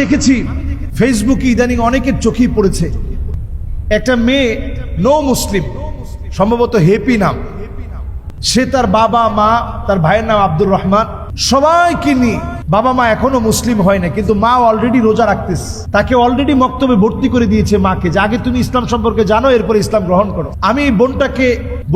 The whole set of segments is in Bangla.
দেখেছি। ফেসবুকে ইদানিং অনেকের চোখেই পড়েছে। একটা মেয়ে নো মুসলিম সম্ভবত হেপি নাম। সে তার বাবা, মা, তার ভাইয়ের নাম আব্দুর রহমান। সবাইকে নিয়ে। বাবা মা এখনও মুসলিম হয় না, কিন্তু মা অলরেডি রোজা রাখতেছে। তাকে অলরেডি মক্তবে ভর্তি করে দিয়েছে মাকে, যে আগে তুমি ইসলাম সম্পর্কে জানো, এরপর ইসলাম গ্রহণ করো। আমি এই বোনটাকে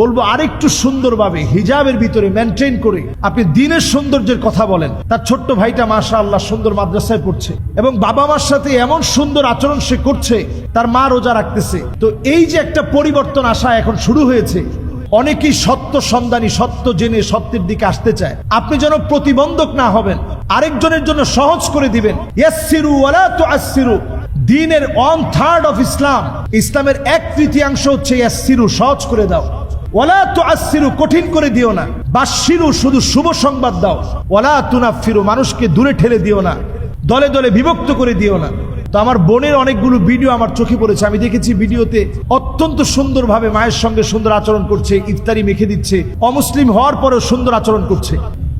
বলব আরেকটু সুন্দরভাবে, হিজাবের ভিতরে মেনটেন করে আপনি দিনের সৌন্দর্যের কথা বলেন। তার ছোট্ট ভাইটা মাশা আল্লাহ সুন্দর মাদ্রাসায় পড়ছে এবং বাবা মার সাথে এমন সুন্দর আচরণ সে করছে, তার মা রোজা রাখতেছে। তো এই যে একটা পরিবর্তন আসা এখন শুরু হয়েছে অনেকেই সত্য সন্ধানী, সত্য জেনে সত্যের দিকে আসতে চায়। আপনি যেন প্রতিবন্ধক না হবেন, আরেকজনের জন্য সহজ করে দিবেন। ইয়াসসিরু ওয়ালা দিনের ওয়ান থার্ড অফ ইসলাম। ইসলামের এক তৃতীয়াংশ হচ্ছে ইয়াসসিরু, সহজ করে দাও। ওয়ালা তুআসসিরু, কঠিন করে দিও না। বাশশিরু শুধু শুভ সংবাদ দাও। ওয়ালা তুনাফিরু মানুষকে দূরে ঠেলে দিও না। দলে দলে বিভক্ত করে দিও না। তো আমার বোনের অনেকগুলো ভিডিও আমার চোখে পড়েছে আমি দেখেছি ভিডিওতে অত্যন্ত সুন্দরভাবে মায়ের সঙ্গে সুন্দর আচরণ করছে ইফতারি মেখে দিচ্ছে অমুসলিম হওয়ার পরেও সুন্দর আচরণ করছে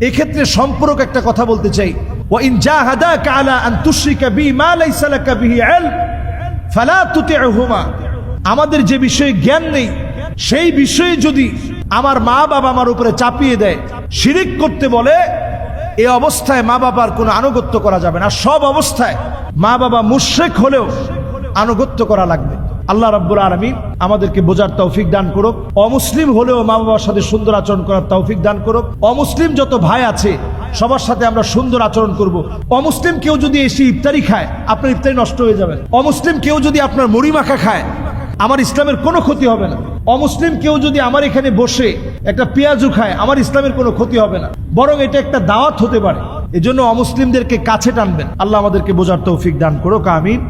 এক্ষেত্রে সম্পর্ক একটা কথা বলতে চাই وإن جاهداك على أن تشرك بي ما ليس لك به علم فلا تطعهما আমাদের যে বিষয়ে জ্ঞান নেই সেই বিষয়ে যদি আমার মা বাবা আমার উপরে চাপিয়ে দেয় শিরিক করতে বলে এ অবস্থায় মা বাবার কোনো আনুগত্য করা যাবে না। সব অবস্থায় মা বাবা মুশ্রেক হলেও আনুগত্য করা লাগবে। আল্লাহ রাব্বুল আলমিন আমাদেরকে বোঝার তৌফিক দান করুক। অমুসলিম হলেও মা বাবার সাথে সুন্দর আচরণ করার তৌফিক দান করুক। অমুসলিম যত ভাই আছে, সবার সাথে আমরা সুন্দর আচরণ করব। অমুসলিম কেউ যদি এসে ইফতারি খায়, আপনার ইফতারি নষ্ট হয়ে যাবে। অমুসলিম কেউ যদি আপনার মুড়ি মাখা খায়, আমার ইসলামের কোনো ক্ষতি হবে না। অমুসলিম কেউ যদি আমার এখানে বসে একটা পেঁয়াজু খায়, আমার ইসলামের কোনো ক্ষতি হবে না। বরং এটা একটা দাওয়াত হতে পারে। এজন্য অমুসলিমদেরকে কাছে টানবেন। আল্লাহ আমাদেরকে বোঝার তৌফিক দান করো আমিন।